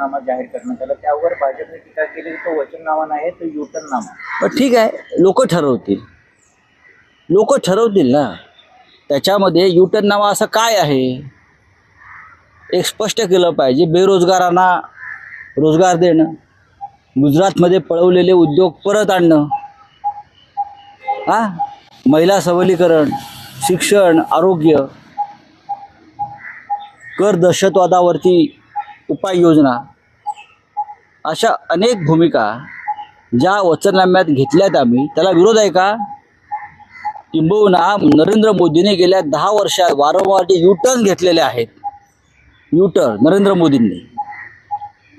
वचननामा जाहीर करण्यात आला त्यावर भाजपने टीका केली. तो वचननामा नाही तो युटननामा पण ठीक आहे. लोक ठरवतील. लोक ठरवतील ना? त्याच्यामध्ये युटर्न नावा असं काय आहे? एक स्पष्ट केलं पाहिजे. बेरोजगारांना रोजगार देणं गुजरातमध्ये पळवलेले उद्योग परत आणणं हा? महिला सबलीकरण शिक्षण आरोग्य कर दहशतवादावरती उपाययोजना अशा अनेक भूमिका ज्या वचननाम्यात घेतल्यात आम्ही. त्याला विरोध आहे का? किंबहुना नरेंद्र मोदींनी गेल्या दहा वर्षात वारंवार जे युटर्न घेतलेले आहेत. युटर्न नरेंद्र मोदींनी.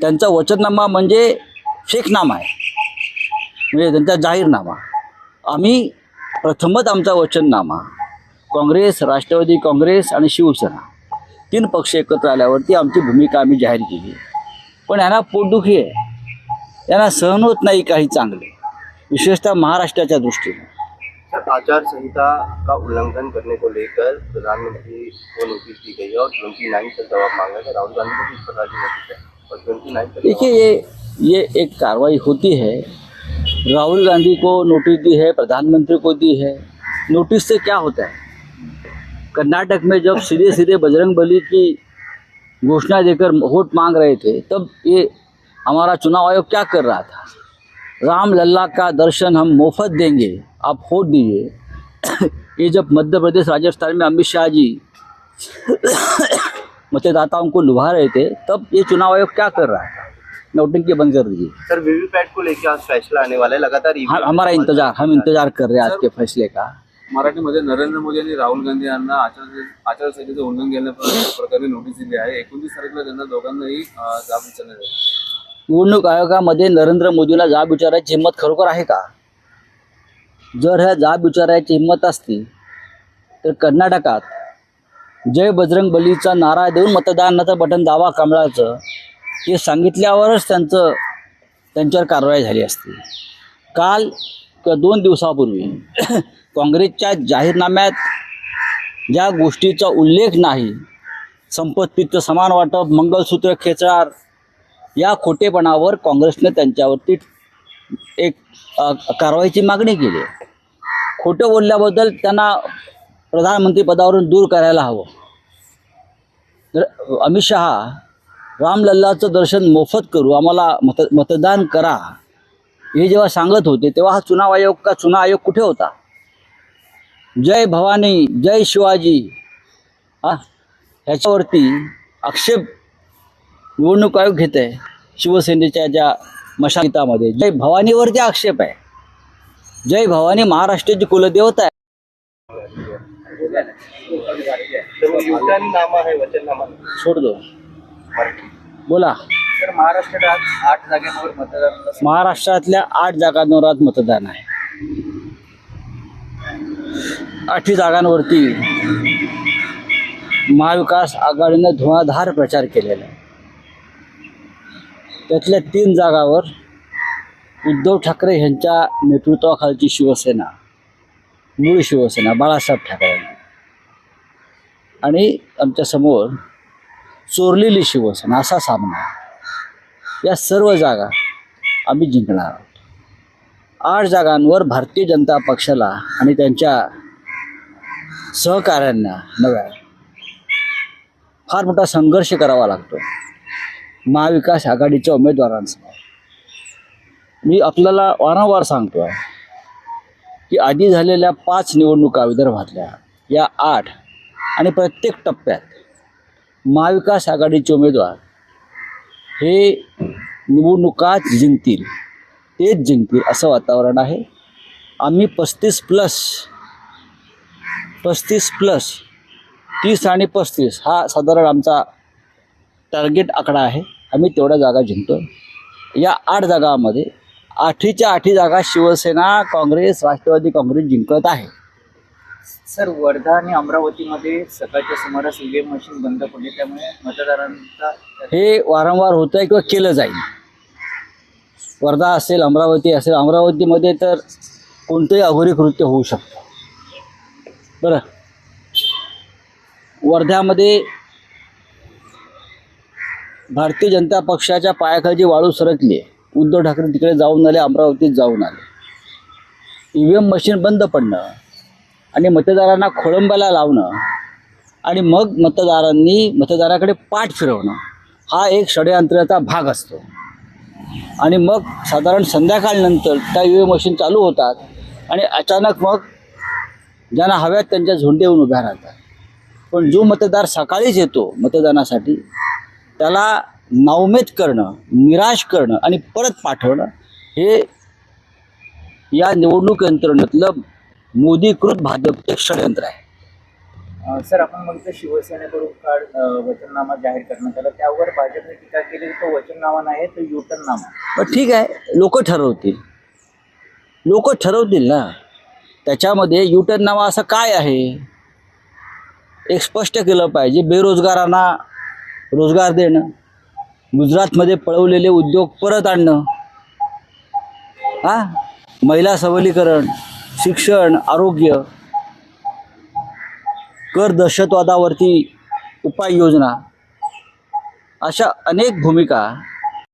त्यांचा वचननामा म्हणजे फेकनामा आहे. म्हणजे त्यांचा जाहीरनामा. आम्ही प्रथमच आमचा वचननामा काँग्रेस राष्ट्रवादी काँग्रेस आणि शिवसेना तीन पक्ष एकत्र आल्यावरती आमची भूमिका आम्ही जाहीर केली. पण यांना पोटदुखी आहे. यांना सहन होत नाही काही चांगले. विशेषतः महाराष्ट्राच्या दृष्टीने. आचार संहिता का उल्लंघन करने को लेकर प्रधानमंत्री को नोटिस दी गई और ट्वेंटी नाइन तक जवाब मांगा है? राहुल गांधी को भी प्रकार की नोटिस है। और ट्वेंटी नाइन तक देखिए ये ये एक कार्रवाई होती है। राहुल गांधी को नोटिस दी है प्रधानमंत्री को दी है। नोटिस से क्या होता है? कर्नाटक में जब सीधे सीधे बजरंग बली की घोषणा देकर वोट मांग रहे थे तब ये हमारा चुनाव आयोग क्या कर रहा था? राम लल्ला का दर्शन हम मुफ़्त देंगे आप वोट दीजिए। ये जब मध्य प्रदेश राजस्थान में अमित शाह जी मतदाताओं को लुभा रहे थे तब ये चुनाव आयोग क्या कर रहा था? नौटंकी बंद कर दीजिए। सर वीवीपैट को लेकर आज फैसला आने वाला है लगातार हम हमारा इंतज़ार हम इंतज़ार कर रहे हैं आज के फैसले का। मराठीमध्ये नरेंद्र मोदी राहुल गांधी यांना आचार आचारसंहितेचं उल्लंघन केल्या प्रकारे नोटीस दिली आहे. एकोणतीस तारखेला त्यांना दोघांनाही अं, जाब विचारण्यात निवडणूक आयोगामध्ये नरेंद्र मोदीला जाब विचारायची हिंमत खरोखर आहे का? जर ह्या जाब विचारायची हिंमत असती तर कर्नाटकात जय बजरंग बलीचा नारा देऊन मतदानाचं बटन दावा कमळाचं हे सांगितल्यावरच त्यांचं त्यांच्यावर कारवाई झाली असती. काल किंवा दोन दिवसापूर्वी काँग्रेसच्या जाहीरनाम्यात ज्या गोष्टीचा उल्लेख नाही संपत्तीचं समान वाटप मंगलसूत्र खेचणार या खोटेपणावर काँग्रेसने त्यांच्यावरती एक कारवाईची मागणी केली. खोटं बोलल्याबद्दल त्यांना प्रधानमंत्री पदावरून दूर करायला हवं. तर अमित शहा रामलल्लाचं दर्शन मोफत करू आम्हाला मत मतदान करा. हे जेव्हा सांगत होते तेव्हा हा चुनाव आयोग का चुनाव आयोग कुठे होता? जय भवानी जय शिवाजी. हा? ह्याच्यावरती आक्षेप निवडणूक आयोग घेत आहे शिवसेनेच्या ज्या मशागीतामध्ये. जय भवानीवरती आक्षेप आहे. जय भवानी महाराष्ट्राची कुलदेवता आहे. सोड दो बोला. महाराष्ट्रात आठ जागांवर मतदान महाराष्ट्रातल्या आठ जागांवर आज मतदान आहे. आठवी जागांवरती महाविकास आघाडीनं धुवाधार प्रचार केलेला आहे. त्यातल्या तीन जागावर उद्धव ठाकरे यांच्या नेतृत्वाखालची शिवसेना मूळ शिवसेना बाळासाहेब ठाकरे. आणि आमच्यासमोर चोरलेली शिवसेना असा सामना. या सर्व जागा आम्ही जिंकणार आहोत. आठ जागांवर भारतीय जनता पक्षाला आणि त्यांच्या सहकाऱ्यांना नव्या फार मोठा संघर्ष करावा लागतो. महाविकास आघाडीच्या उमेदवारांसमोर. मी आपल्याला वारंवार सांगतो आहे की आधी झालेल्या पाच निवडणुका विदर्भातल्या या आठ आणि प्रत्येक टप्प्यात महाविकास आघाडीचे उमेदवार हे निवडणुकाच जिंकतील तेच जिंकतील असं वातावरण आहे. आम्ही पस्तीस प्लस पस्तीस प्लस तीस आणि पस्तीस हा साधारण आमचा टार्गेट आकडा आहे. आम्ही तेवढ्या जागा जिंकतो या आठ जागांमध्ये आठीच्या आठी जागा शिवसेना काँग्रेस राष्ट्रवादी काँग्रेस जिंकत आहे. सर वर्धा आणि अमरावतीमध्ये सकाळच्या सुमारास ईव्हीएम मशीन बंद पडली त्यामुळे मतदारांचा हे वारंवार होतं आहे किंवा केलं जाईल? वर्धा असेल अमरावती असेल अमरावतीमध्ये तर कोणतंही अघोरी कृत्य होऊ शकतं. बरं. वर्ध्यामध्ये भारतीय जनता पक्षाच्या पायाखालची वाळू सरकली. उद्धव ठाकरे तिकडे जाऊन आले अमरावतीत जाऊन आले. ई व्ही एम मशीन बंद पडणं आणि मतदारांना खोळंबाला लावणं आणि मग मतदारांनी मतदाराकडे पाठ फिरवणं हा एक षडयंत्राचा भाग असतो. आणि मग साधारण संध्याकाळनंतर त्या ई व्ही एम मशीन चालू होतात आणि अचानक मग ज्यांना हव्यात त्यांच्या झोंडे येऊन उभ्या राहतात. पण जो मतदार सकाळीच येतो मतदानासाठी त्याला नावमेद करणं निराश करणं आणि परत पाठवणं हे या निवडणूक यंत्रणेतलं मोदीकृत भाजपचे षडयंत्र आहे. सर आपण बघितलं शिवसेनेकडून अं, वचननामा जाहीर करण्यात आला. त्यावर भाजपने टीका केली तो वचननामा नाही तर युटर्न नामा. पण ठीक आहे लोक ठरवतील. लोक ठरवतील ना. त्याच्यामध्ये युटर्न नावा असं काय आहे? एक स्पष्ट केलं पाहिजे बेरोजगारांना रोजगार देणं गुजरातमध्ये पळवलेले उद्योग परत आणणं हा? महिला सबलीकरण शिक्षण आरोग्य कर दहशतवादावरती उपाययोजना अशा अनेक भूमिका